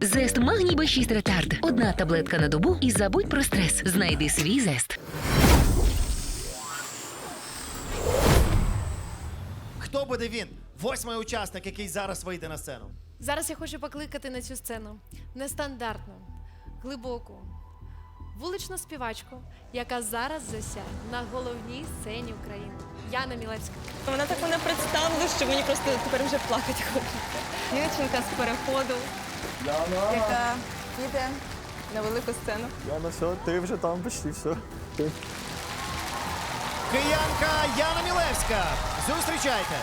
Зест Магній Б6 Ретард. Одна таблетка на добу і забудь про стрес. Знайди свій зест. Хто буде він? Восьмий учасник, який зараз вийде на сцену. Зараз я хочу покликати на цю сцену нестандартну, глибоку, вуличну співачку, яка зараз засяє на головній сцені України. Яна Мілевська. Вона так мене представила, що мені просто тепер вже плакати хочеться. Дівчинка з переходу, яка їде на велику сцену. Яна, все, ти вже там почти все. Ти. Киянка Яна Мілевська. Зустрічайте!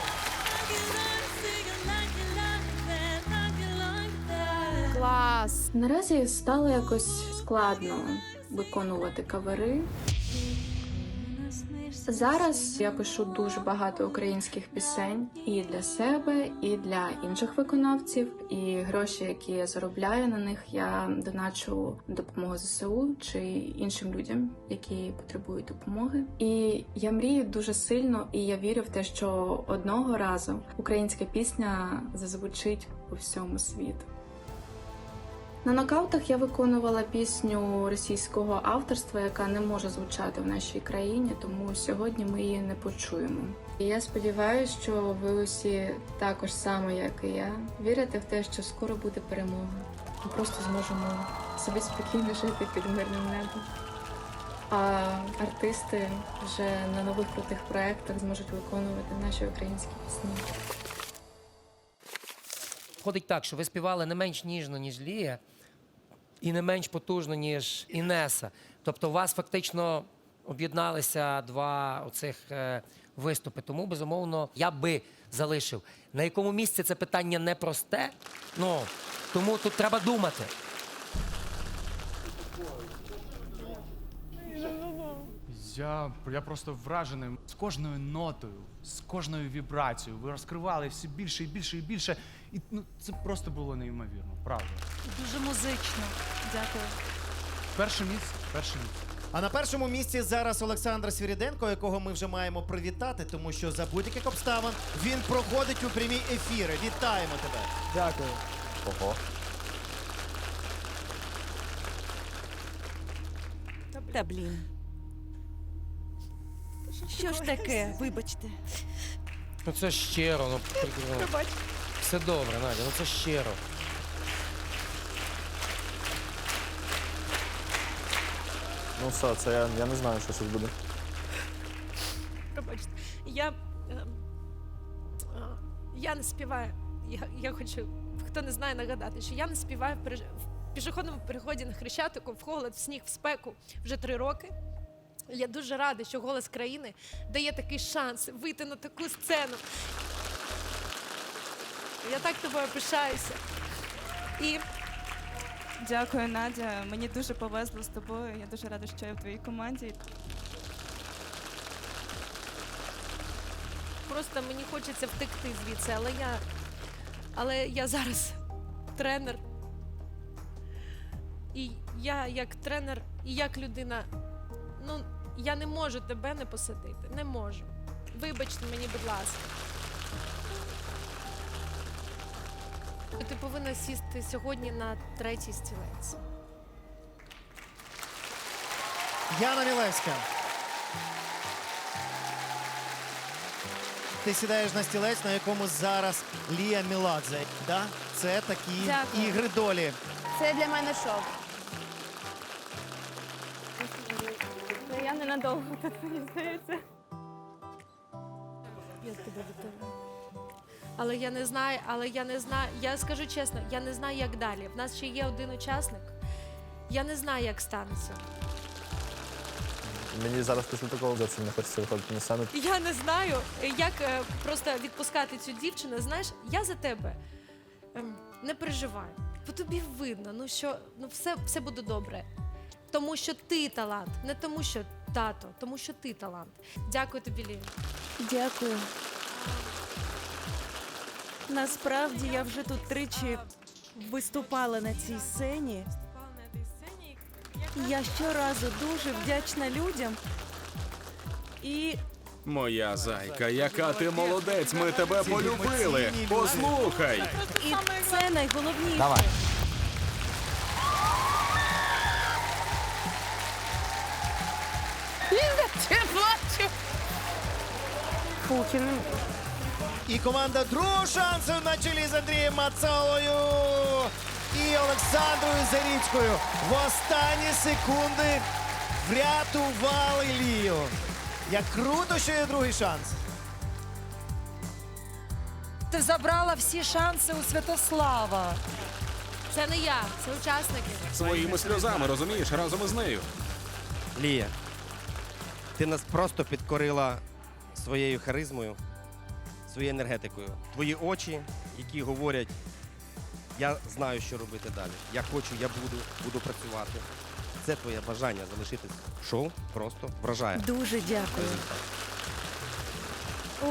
Клас! Наразі стало якось складно виконувати кавери. Зараз я пишу дуже багато українських пісень і для себе, і для інших виконавців. І гроші, які я заробляю на них, я доначу допомогу ЗСУ чи іншим людям, які потребують допомоги. І я мрію дуже сильно, і я вірю в те, що одного разу українська пісня зазвучить по всьому світу. На нокаутах я виконувала пісню російського авторства, яка не може звучати в нашій країні, тому сьогодні ми її не почуємо. І я сподіваюся, що ви усі також само, як і я, вірите в те, що скоро буде перемога. Ми просто зможемо собі спокійно жити під мирним небом. А артисти вже на нових крутих проєктах зможуть виконувати наші українські пісні. Входить так, що ви співали не менш ніжно, ніж Лія, і не менш потужно, ніж Інеса. Тобто, у вас фактично об'єдналися два оцих е, виступи. Тому, безумовно, я би залишив. На якому місці це питання непросте. Ну, тому тут треба думати. Я, я просто вражений з кожною нотою, з кожною вібрацією. Ви розкривали все більше і більше і більше. І ну, це просто було неймовірно, правда. Дуже музично. Дякую. Перше місце, перше місце. А на першому місці зараз Олександр Свіріденко, якого ми вже маємо привітати, тому що за будь-яких обставин він проходить у прямі ефіри. Вітаємо тебе! Дякую. Ого. Та блін. Що ж таке? Вибачте. Ну це щиро, ну прикольно. Все добре, Надя, ну це щиро. Ну все, це я, я не знаю, що тут буде. Пробачте. Я, е, е, я не співаю. Я, я хочу, хто не знає, нагадати, що я не співаю в, переж- в пішохідному переході на Хрещатику, в холод, в сніг, в спеку вже три роки. Я дуже рада, що голос країни дає такий шанс вийти на таку сцену. Я так тобою пишаюся. І Дякую, Надя. Мені дуже повезло з тобою. Я дуже рада, що я в твоїй команді. просто мені хочеться втекти звідси, але я, але я зараз тренер. І я як тренер, і як людина, ну я не можу тебе не посадити. Не можу. Вибачте мені, будь ласка. Ти повинна сісти сьогодні на третій стілець. Яна Мілевська. Ти сідаєш на стілець, на якому зараз Лія Міладзе. Да? Це такі Дякую. ігри долі. Це для мене шоу. Ненадовго тут, мені здається. Я тебе вітаю. Але я не знаю, але я не знаю. Я скажу чесно, я не знаю, як далі. В нас ще є один учасник. Я не знаю, як станеться. Мені зараз після такого зовсім не хочеться виходити на сцену. Я не знаю, як е, просто відпускати цю дівчину. Знаєш, я за тебе ем, не переживаю. По тобі видно, ну що ну все, все буде добре. Тому що ти талант, не тому, що тато, тому що ти талант. Дякую тобі, Ліна. Дякую. Насправді я вже тут тричі виступала на цій сцені. Я щоразу дуже вдячна людям. І Моя зайка, яка ти молодець, ми тебе полюбили. Послухай. І це найголовніше. Давай. Путіним. І команда другого шансу на чолі з Андрієм Мацалою і Олександрою Заріцькою в останні секунди врятували Лію. Як круто, що є другий шанс. Ти забрала всі шанси у Святослава. Це не я, це учасники. Своїми сльозами, розумієш, разом із нею. Лія, ти нас просто підкорила своєю харизмою, своєю енергетикою. Твої очі, які говорять, я знаю, що робити далі. Я хочу, я буду, буду працювати. Це твоє бажання залишитись в шоу просто вражає. Дуже дякую.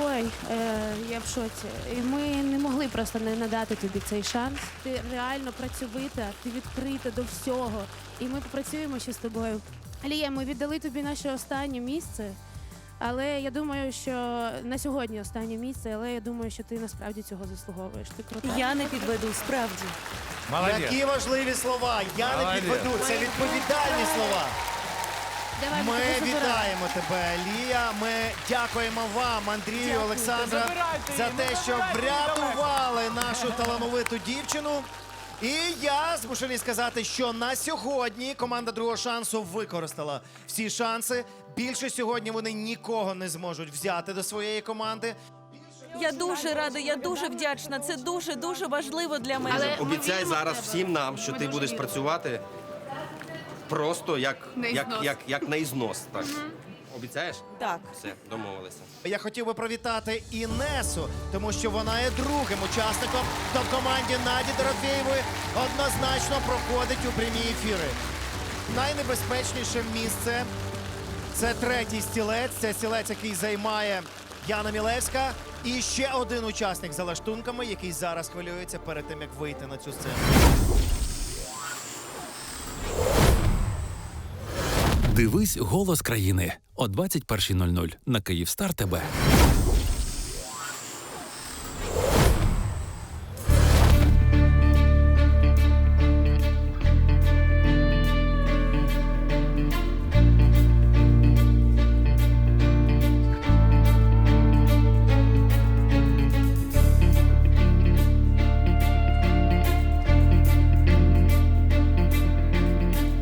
Ой, е, я в шоці. І ми не могли просто не надати тобі цей шанс. Ти реально працьовита, ти відкрита до всього. І ми попрацюємо ще з тобою. Лія, ми віддали тобі наше останнє місце. Але я думаю, що на сьогодні останнє місце, але я думаю, що ти насправді цього заслуговуєш. Ти крута. Я не підведу, справді. Які важливі слова. Я не Молодець. підведу. Це відповідальні слова. Давай, Ми тебе вітаємо тебе, Лія. Ми дякуємо вам, Андрію, Олександра, Забирайте за її, те, ну, що її врятували нашу талановиту дівчину. І я змушений сказати, що на сьогодні команда другого шансу використала всі шанси. Більше сьогодні вони нікого не зможуть взяти до своєї команди. Я дуже рада, я дуже вдячна. Це дуже дуже важливо для мене. Але Обіцяй зараз всім нам, що ти будеш працювати просто як, як, як, як на ізнос. Так. Обіцяєш? Так. Все, домовилися. Я хотів би привітати Інесу, тому що вона є другим учасником хто в команді Наді Дорофєєвої однозначно проходить у прямі ефіри. Найнебезпечніше місце це третій стілець. Це стілець, який займає Яна Мілевська. І ще один учасник за лаштунками, який зараз хвилюється перед тим, як вийти на цю сцену. Дивись голос країни о 21.00 на Київстар ТБ.